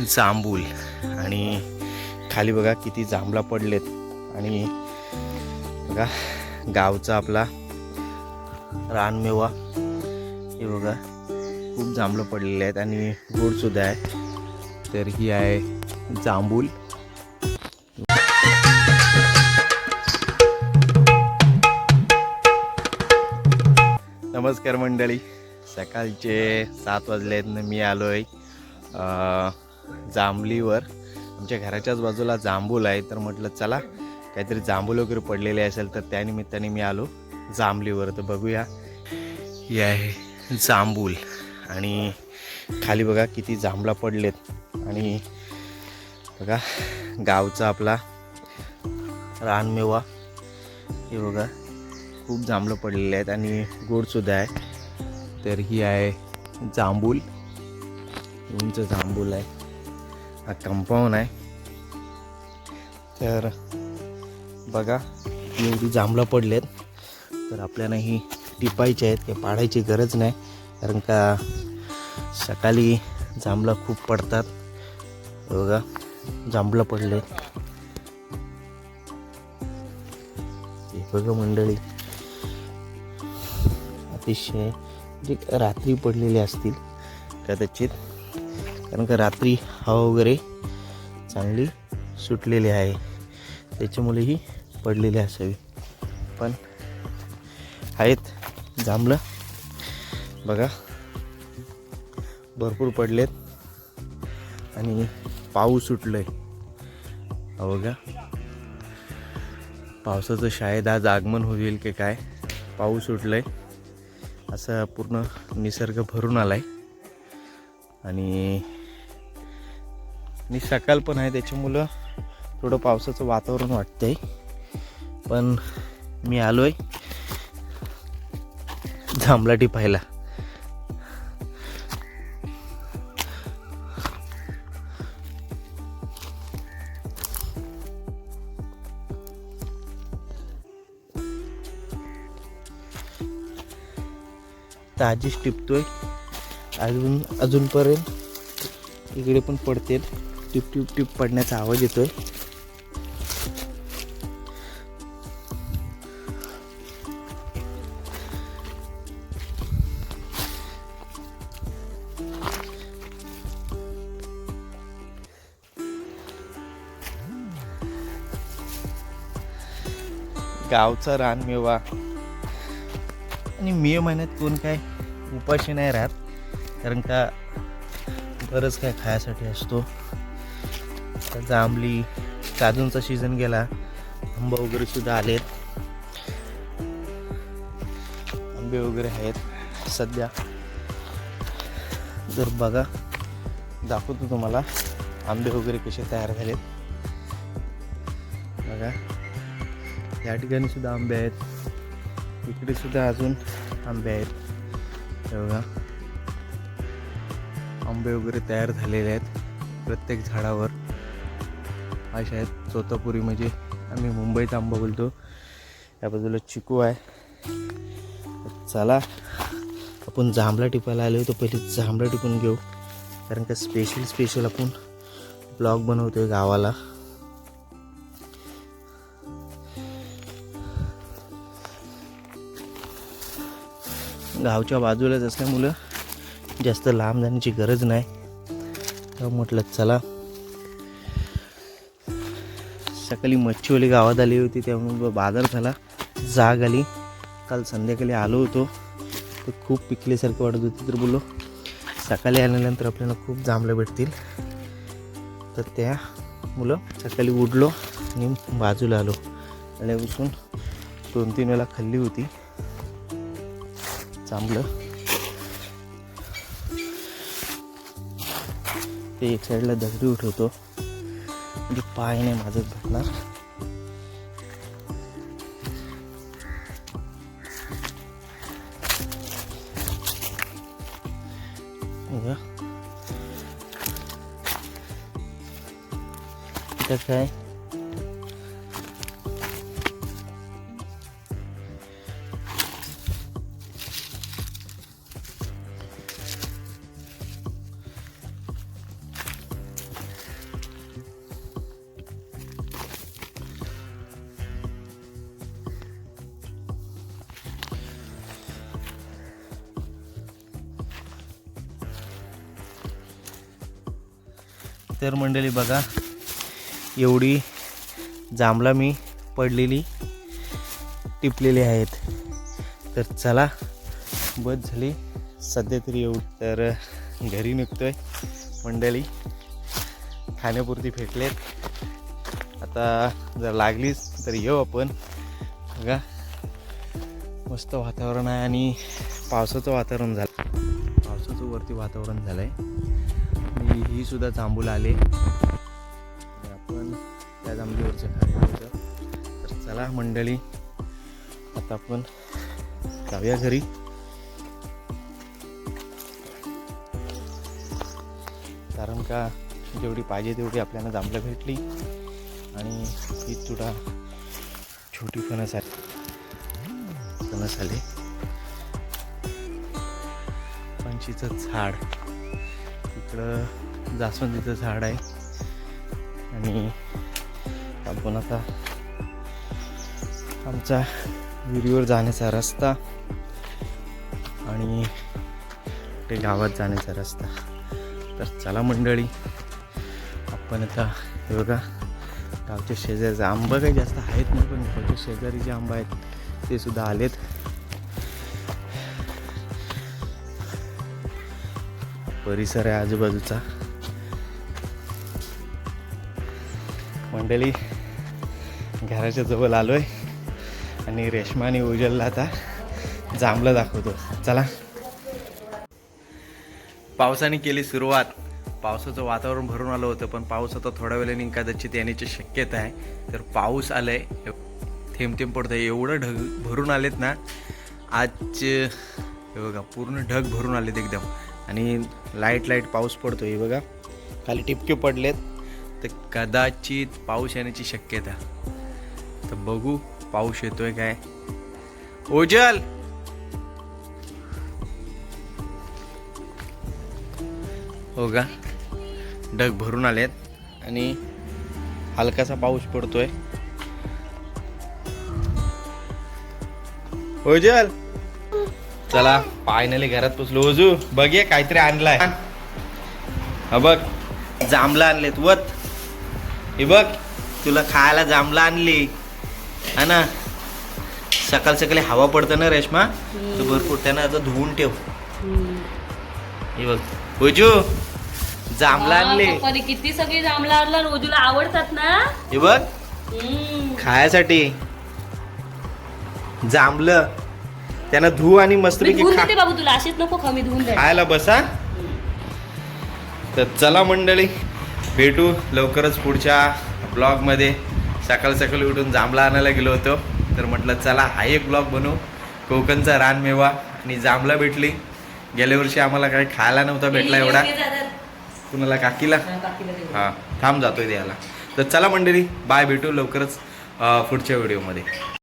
जांभूल. आणि खाली बघा किती जांभळा पडलेत. आणि बघा गावचा आपला रानमेवा. हे बघा खूप जांभळं पडलेले आहेत आणि गोडसुद्धा आहे. तर ही आहे जांभूल. नमस्कार मंडळी. सकाळचे सात वाजले आहेत मी आलो आहे जांभलीवर. आमच्या घराच्याच बाजूला जांभूल आहे. तर म्हटलं चला काहीतरी जांभूल वगैरे पडलेले असेल तर त्या निमित्ताने मी आलो जांभलीवर. तर बघूया हे आहे जांभूल. आणि खाली बघा किती जांभळा पडलेत. आणि बघा गावचा आपला रानमेवा. हे बघा खूप जांभळं पडलेले आहेत आणि गोडसुद्धा आहे. तर ही आहे जांभूल. उंच जांभूल आहे. हा कंपाऊंड आहे. तर बघा एवढी जांभळं पडलेत. तर आपल्याला ही टिपायची आहेत ते पाडायची गरज नाही. कारण का सकाळी जांभळं खूप पडतात. बघा जांभळं पडले बघा मंडळी. अतिशय जे रात्री पडलेले असतील कदाचित कारण का रात्री हवा वगैरे चांगली सुटलेली आहे. त्याच्यामुळे ही पडलेली असावी. पण आहेत जांभळं. बघा. भरपूर पडलेत. आणि पाऊस सुटलं आहे बघा. पावसाचं शायद आज आगमन होईल की काय? पाऊस सुटलं आहे असं पूर्ण निसर्ग भरून आला आहे आणि आणि सकाळ पण आहे त्याच्यामुळं थोडं पावसाचं वातावरण वाटतंय. पण मी आलो आहे जांभलाटी पाहायला. ताजीच टिपतोय. अजून अजूनपर्यंत इकडे पण पडते टिप टिप टिप पडण्याचा आवाज येतोय. गावचा रानमेवा. आणि मे महिन्यात कोण काय उपाशी नाही राहत कारण का बरंच काय खायसाठी असतो. जांभली काजूंचा सीझन गेला. आंबा वगैरे सुद्धा आलेत. आंबे वगैरे आहेत सध्या. जर बघा दाखवतो तुम्हाला. आंबे वगैरे कसे तयार झालेत. बघा. या ठिकाणी सुद्धा आंबे आहेत. इकडे सुद्धा अजून आंबे आहेत. बघा. आंबे वगैरे तयार झालेले आहेत प्रत्येक झाडावर. अशा आहेत. चोतापुरी म्हणजे आम्ही मुंबईत आंबा बोलतो. या बाजूला चिकू आहे. चला आपण जांभळा टिपायला आलो तर पहिले जांभळा टिपून घेऊ. कारण का स्पेशल स्पेशल आपण ब्लॉग बनवतोय गावाला. गावच्या बाजूलाच असल्यामुळं जास्त लांब जाण्याची गरज नाही. तर म्हटलं चला. सकाळी मच्छीवाली गावात आली होती त्यामुळे बाजार झाला. जाग आली. काल संध्याकाळी आलो होतो. तर खूप पिकल्यासारखं वाटत होती तर बोललो सकाळी आल्यानंतर आपल्याला खूप जांभळं भेटतील. तर त्या मुलं सकाळी उडलो आणि बाजूला आलो. आणि उसून दोन तीन वेळा खाल्ली होती. जांभळं. ते एक साईडला दगडी उठवतो. म्हणजे पाय नाही माझं भेटणार काय? तर मंडळी बघा एवढी जांभळा मी पडलेली टिपलेली आहेत. तर चला बस झाली. सध्या तरी येऊ तर घरी निघतो आहे मंडळी खाण्यापुरती फेकलेत आता जर लागलीच तर येऊ आपण. बघा मस्त वातावरण आहे आणि पावसाचं वातावरण झालं. पावसाचं वरती वातावरण झालं आहे आणि ही सुद्धा जांभूल आले आपण त्या जांभलीवरचं तर चला मंडळी आता आपण जाऊया घरी. कारण का जेवढी पाहिजे तेवढी आपल्याला जांभळं भेटली. आणि ही तुडा छोटी फणस आली. फणस आले. पंचीचं झाड. इकडं जास्वंदीचं झाड आहे. आणि आपण आता आमचा विहिरीवर जाण्याचा रस्ता आणि ते गावात जाण्याचा रस्ता. तर चला मंडळी आपण आता हे बघा गावच्या शेजारचा आंबा काही जास्त आहेत ना पण गावच्या शेजारी जे आंबा आहेत ते सुद्धा आलेत. परिसर आहे आजूबाजूचा. मंडळी घराच्या जवळ आलोय. आणि रेशमा आणि उजलला आता जांभलं दाखवतो. चला. पावसाने केली सुरुवात. पावसाचं वातावरण भरून आलं होतं पण पाऊस आता थोड्या वेळाने कदाचित येण्याची शक्यता आहे. तर पाऊस आलाय थेंब थेंब पडतं आहे एवढं ढग भरून आलेत ना आज हे बघा पूर्ण ढग भरून आलेत एकदम. आणि लाइट लाइट पाऊस पडतो बघा. खाली टिपके पडलेत. तर कदाचित पाऊस येण्याची शक्यता. तर बघू पाऊस येतोय काय? ओजल हो का? ढग भरून आलेत आणि हलकासा पाऊस पडतोय. ओजल चला फायनली घरात पोचलो. ओजू बघ ये काहीतरी आणलाय. हा बघ जांभळं आणलेत वत. हे बघ तुला खायला जांभळं आणली. हा ना? सकाळ सकाळी हवा पडतं ना रेशमा? तर भरपूर त्यानं आता धुवून ठेव. हे बघ. ओजू जांभळं आणले. किती सगळी जांभळं आणला रोजूला आवडतात ना? हे बघ. खायासाठी. जांभलं त्यानं धू आणि मस्तपैकी धुवून खा. बाबू तुला असेच नको धुवून दे खायला बसा. तर चला मंडळी भेटू लवकरच पुढच्या ब्लॉगमध्ये. सकाळ सकाळी उठून जांभळा आणायला गेलो होतो. तर म्हटलं चला हा एक ब्लॉग बनवू. कोकणचा रानमेवा आणि जांभळा भेटली. गेल्या वर्षी आम्हाला काही खायला नव्हता भेटला एवढा. कुणाला काकीला? हां थांब जातोय द्यायला. तर चला मंडळी बाय भेटू लवकरच अं, पुढच्या व्हिडिओमध्ये.